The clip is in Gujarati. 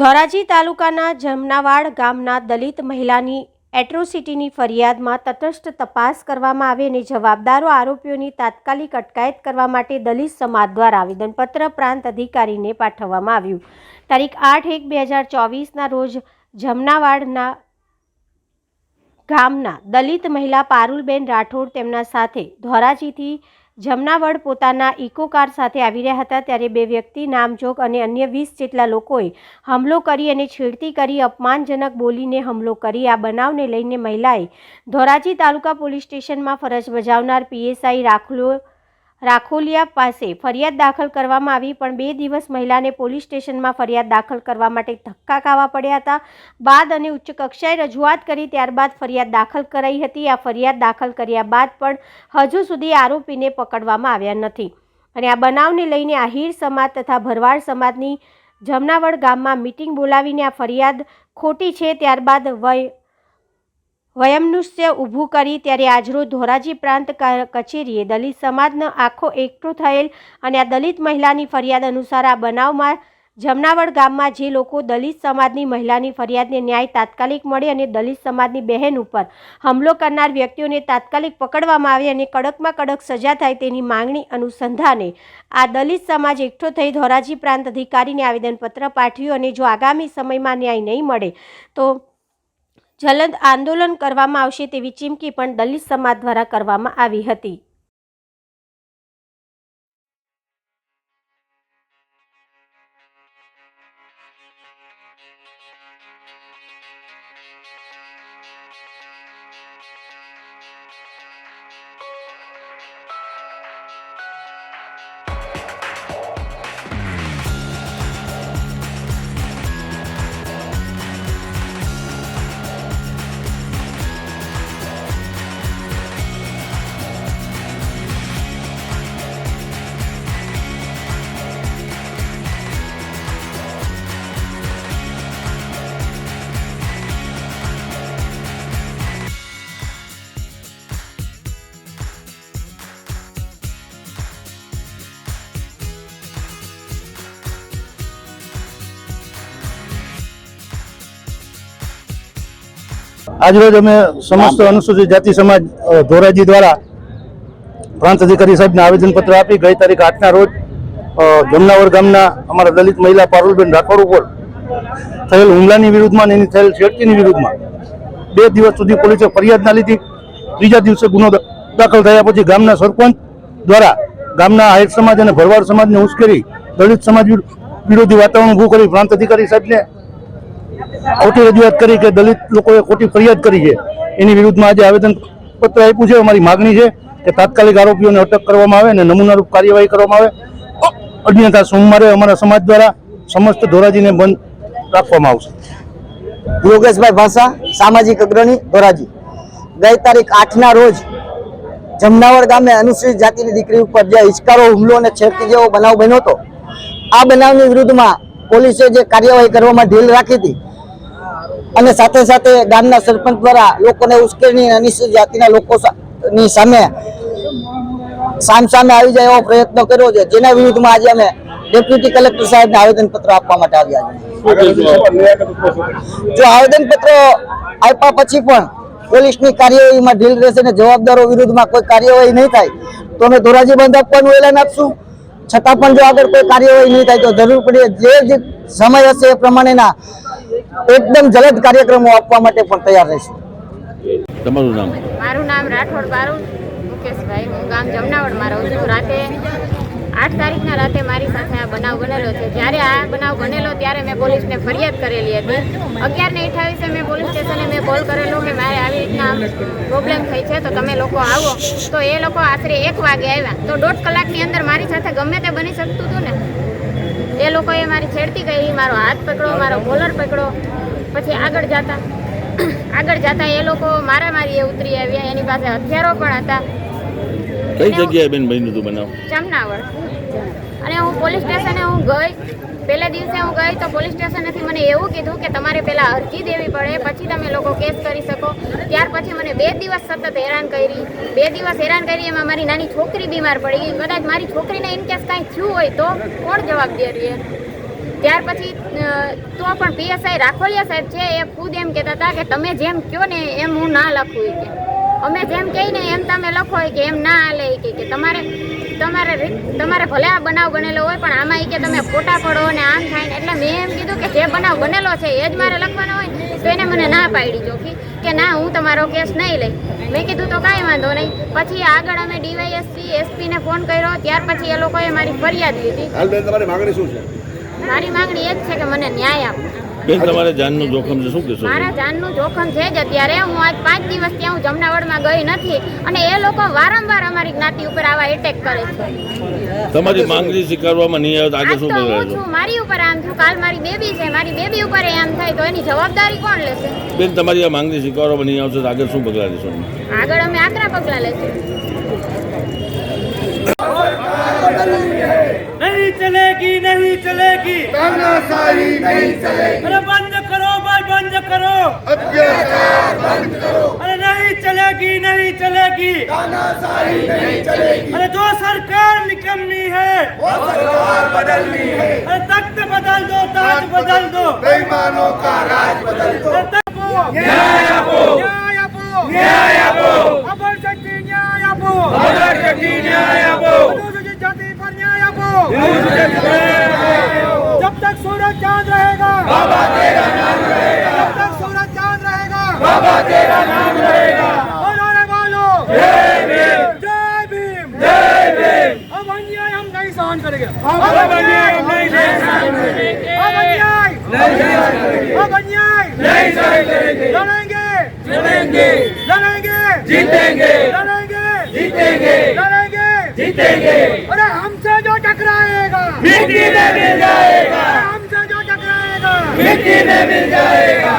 ધોરાજી તાલુકાના જમનાવાડ ગામના દલિત મહિલાની એટ્રોસિટીની ફરિયાદમાં તટસ્થ તપાસ કરવામાં આવે અને જવાબદારો આરોપીઓની તાત્કાલિક અટકાયત કરવા માટે દલિત સમાજ દ્વારા આવેદનપત્ર પ્રાંત અધિકારીને પાઠવવામાં આવ્યું. તારીખ આઠ એક બે હજાર ચોવીસના રોજ જમનાવાડના ગામના દલિત મહિલા પારુલબેન રાઠોડ તેમના સાથે ધોરાજીથી જમનાવડ પોતાના ઇકો કાર સાથે આવી રહ્યા હતા ત્યારે બે વ્યક્તિ નામજોગ અને અન્ય વીસ જેટલા લોકોએ હુમલો કરી અને છેડતી કરી અપમાનજનક બોલીને હુમલો કરી. આ બનાવને લઈને મહિલાએ ધોરાજી તાલુકા પોલીસ સ્ટેશનમાં ફરજ બજાવનાર પીએસઆઈ રાખલો રાખોલિયા પાસે ફરિયાદ દાખલ કરવામાં આવી, પણ બે દિવસ મહિલાને પોલીસ સ્ટેશનમાં ફરિયાદ દાખલ કરવા માટે ધક્કા ખાવા પડ્યા હતા. બાદ અને ઉચ્ચ કક્ષાએ રજૂઆત કરી ત્યારબાદ ફરિયાદ દાખલ કરાઈ હતી. આ ફરિયાદ દાખલ કર્યા બાદ પણ હજુ સુધી આરોપીને પકડવામાં આવ્યા નથી. અને આ બનાવને લઈને આહિર સમાજ તથા ભરવાડ સમાજની જમનાવડ ગામમાં મિટિંગ બોલાવીને આ ફરિયાદ ખોટી છે. ત્યારબાદ વય વયમનુષ્ય ઊભું કરી ત્યારે આજરોજ ધોરાજી પ્રાંત કચેરીએ દલિત સમાજનો આખો એકઠો થયેલ અને આ દલિત મહિલાની ફરિયાદ અનુસાર આ બનાવમાં જમનાવડ ગામમાં જે લોકો દલિત સમાજની મહિલાની ફરિયાદને ન્યાય તાત્કાલિક મળે અને દલિત સમાજની બહેન ઉપર હુમલો કરનાર વ્યક્તિઓને તાત્કાલિક પકડવામાં આવે અને કડકમાં કડક સજા થાય તેની માંગણી અનુસંધાને આ દલિત સમાજ એકઠો થઈ ધોરાજી પ્રાંત અધિકારીને આવેદનપત્ર પાઠવ્યું અને જો આગામી સમયમાં ન્યાય નહીં મળે તો જલદ આંદોલન કરવામાં આવશે તેવી ચીમકી પણ દલિત સમાજ દ્વારા કરવામાં આવી હતી. આજરોજ અમે સમસ્ત અનુસૂચિત જાતિ સમાજ ધોરાજી દ્વારા પ્રાંત અધિકારી સાહેબને આવેદનપત્ર આપી ગઈ તારીખ આઠના રોજ જમનાવર ગામના અમારા દલિત મહિલા પારુલબેન રાઠોડ ઉપર થયેલ હુમલાની વિરુદ્ધમાં એની થયેલ છેડતીની વિરુદ્ધમાં બે દિવસ સુધી પોલીસે ફરિયાદ ના લીધી. ત્રીજા દિવસે ગુનો દાખલ થયા પછી ગામના સરપંચ દ્વારા ગામના આહિર સમાજ અને ભરવાડ સમાજને ઉશ્કેરી દલિત સમાજ વિરુ- વિરોધી વાતાવરણ ઊભું કરી પ્રાંત અધિકારી સાહેબને ખોટી રજૂઆત કરી કે દલિત લોકોએ ખોટી ફરિયાદ કરી છે. એની વિરુદ્ધમાં આજે આવેદન પત્ર આપ્યું છે, અમારી માગણી છે કે તાત્કાલિક આરોપીઓને અટક કરવામાં આવે અને નમૂનારૂપ કાર્યવાહી કરવામાં આવે. અન્યથા સોમવારે અમારા સમાજ દ્વારા સમસ્ત ધોરાજીને બંધ રાખવામાં આવશે. યોગેશભાઈ ભાષા, સામાજિક અગ્રણી, ધોરાજી. ગઈ તારીખ આઠના રોજ જમનાવડ ગામે અનુસૂચિત જાતિની દીકરી ઉપર જે હિચકારો, હુમલો અને છેડતી જેવો બનાવ બન્યો હતો, આ બનાવની વિરુદ્ધમાં પોલીસે જે કાર્યવાહી કરવામાં ઢીલ રાખી હતી અને સાથે સાથે ગામના સરપંચ દ્વારા લોકોને ઉશ્કેરણી અને અનુસૂચિત જાતિના લોકો ની સામે સામ સામે આવી જાય એવો પ્રયત્ન કર્યો છે. જેના વિરુદ્ધમાં આજે અમે ડેપ્યુટી કલેક્ટર સાહેબને આવેદનપત્ર આપવા માટે આવ્યા છીએ. જો આવેદનપત્ર આપ્યા પછી પણ પોલીસની કાર્યવાહીમાં ઢીલ રહેશે અને જવાબદારો વિરુદ્ધમાં કોઈ કાર્યવાહી નહીં થાય, તો અમે ધોરાજી બંધ આપવાનું એલાન આપશું. છતાં પણ જો આગળ કોઈ કાર્યવાહી નહીં થાય, તો જરૂર પડે જે સમય હશે એ પ્રમાણેના એકદમ જલદ કાર્યક્રમો આપવા માટે પણ તૈયાર રહીશું. તમારું નામ? મારું નામ રાઠોડ બારું મુકેશભાઈ હું ગામ જમનાવડમાં રહું છું. રાતે આઠ તારીખના રાતે મારી સાથે આ બનાવ બનેલો છે. જ્યારે આ બનાવ બનેલો ત્યારે મેં પોલીસને ફરિયાદ કરેલી હતી. અગિયાર ને અઠાવીસે મેં પોલીસ સ્ટેશને મેં કોલ કરેલો કે મારે આવી રીતના પ્રોબ્લેમ થઈ છે તો તમે લોકો આવો. તો એ લોકો આશરે એક વાગે આવ્યા. તો દોઢ કલાકની અંદર મારી સાથે ગમે તે બની શકતું હતું ને એ લોકોએ મારી છેડતી કરી મારો હાથ પકડો મારો કોલર પકડો પછી આગળ જતા. આગળ જતા એ લોકો મારામારી એ ઉતરી આવ્યા એની પાસે હથિયારો પણ હતા. કઈ જગ્યાએ બેન બન્યું હતું બનાવ? જમનાવડ અને હું પોલીસ સ્ટેશને હું ગઈ. પહેલા દિવસે હું ગઈ તો પોલીસ સ્ટેશનેથી મને એવું કીધું કે તમારે પહેલાં અરજી દેવી પડે, પછી તમે લોકો કેસ કરી શકો. ત્યાર પછી મને બે દિવસ સતત હેરાન કરી. બે દિવસ હેરાન કરી, એમાં મારી નાની છોકરી બીમાર પડી ગઈ. કદાચ મારી છોકરીને ઇનકેસ કાંઈ થયું હોય તો કોણ જવાબદારી ત્યાર પછી તો પણ પીએસઆઈ રાખોલિયા સાહેબ છે, એ ખુદ એમ કહેતા હતા કે તમે જેમ કહો ને એમ હું ના લખું કે. અમે જેમ કહીને એમ તમે લખો કે, એમ ના હાલે કે તમારે તમારે તમારે ભલે આ બનાવ બનેલો હોય પણ આમાં એ કે તમે ફોટા પડો ને આમ થાય ને એટલે મેં એમ કીધું કે જે બનાવ બનેલો છે એ જ મારે લખવાનો હોય તો એને મને ના પાડી ચોખી કે ના હું તમારો કેસ નહીં લઈ. મેં કીધું તો કાંઈ વાંધો નહીં. પછી આગળ અમે ડીવાયએસપી એસપીને ફોન કર્યો ત્યાર પછી એ લોકોએ મારી ફરિયાદ લીધી. મારી માંગણી એ જ છે કે મને ન્યાય આપો. બેન તમારે જાનનું જોખમ છે શું કહેશો મારા જાનનું જોખમ છે જ અત્યારે. હું આજ પાંચ દિવસ ત્યાં હું જમનાવડમાં ગઈ નથી અને એ લોકો વારંવાર અમારી જ્ઞાતિ ઉપર આવા એટેક કરે છે. તમારી માંગણી સ્વીકારવામાં નહીં આવે આગળ શું હું છું? મારી ઉપર આમ છું. કાલ મારી બેબી છે મારી બેબી ઉપર આમ થાય તો એની જવાબદારી કોણ લેશે? બેન તમારી આ માંગણી સ્વીકારવામાં નહીં આવશે આગળ શું પગલાં લેશો આગળ અમે આકરા પગલાં લેશું. नहीं चलेगी नहीं चलेगी अरे बंद करो भाई बंद करो अरे नहीं चलेगी नहीं चलेगी अरे जो सरकार निकम्मी है अरे तख्त बदल दो ताज बदल दो बेईमानों का राज बदल दो न्याय आपो न्याय आपो न्याय आपो लड़ेंगे लड़ेंगे लड़ेंगे जीतेंगे लड़ेंगे जीतेंगे लड़ेंगे जीतेंगे अरे हमसे जो टकराएगा मिट्टी में मिल जाएगा हमसे जो टकराएगा मिट्टी में मिल जाएगा